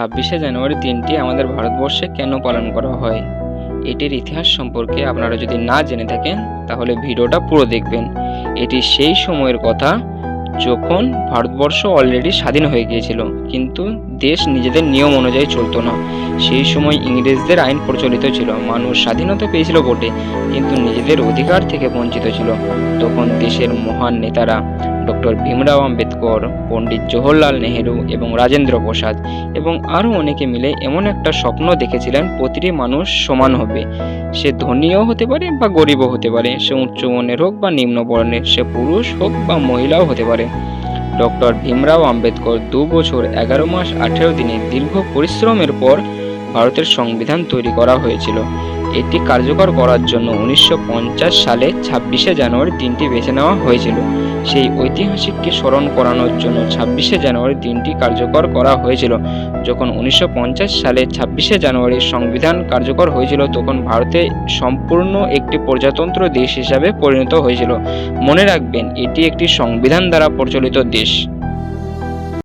ছাব্বিশে জানুয়ারি দিনটি আমাদের ভারতবর্ষে কেন পালন করা হয়? এটির ইতিহাস সম্পর্কে আপনারা যদি না জেনে থাকেন, তাহলে ভিডিওটা পুরো দেখবেন। এটি সেই সময়ের কথা যখন ভারতবর্ষ অলরেডি স্বাধীন হয়ে গিয়েছিল, কিন্তু দেশ নিজেদের নিয়ম অনুযায়ী চলতো না। সেই সময় ইংরেজদের আইন প্রচলিত ছিল, মানুষ স্বাধীনতা পেয়েছিল বটে, কিন্তু নিজেদের অধিকার থেকে বঞ্চিত ছিল। তখন দেশের মহান নেতারা ডক্টর ভীমরাও আম্বেদকর, পণ্ডিত জওহরলাল নেহেরু এবং রাজেন্দ্র প্রসাদ এবং আরও অনেকে মিলে এমন একটা স্বপ্ন দেখেছিলেন, প্রতিটি মানুষ সমান হবে। সে ধনীও হতে পারে বা গরিবও হতে পারে, সে উচ্চ বর্ণের হোক বা নিম্ন বর্ণের, সে পুরুষ হোক বা মহিলাও হতে পারে। ডক্টর ভীমরাও আম্বেদকর দু বছর এগারো মাস আঠেরো দিনে দীর্ঘ পরিশ্রমের পর ভারতের সংবিধান তৈরি করা হয়েছিল। এটি কার্যকর করার জন্য উনিশশো পঞ্চাশ সালে ছাব্বিশে জানুয়ারি দিনটি বেছে নেওয়া হয়েছিল। সেই ঐতিহাসিককে স্মরণ করানোর জন্য ছাব্বিশে জানুয়ারি দিনটি কার্যকর করা হয়েছিল। যখন উনিশশো পঞ্চাশ সালে ছাব্বিশে জানুয়ারি সংবিধান কার্যকর হয়েছিল, তখন ভারতে সম্পূর্ণ একটি প্রজাতন্ত্র দেশ হিসাবে পরিণত হয়েছিল। মনে রাখবেন, এটি একটি সংবিধান দ্বারা প্রচলিত দেশ।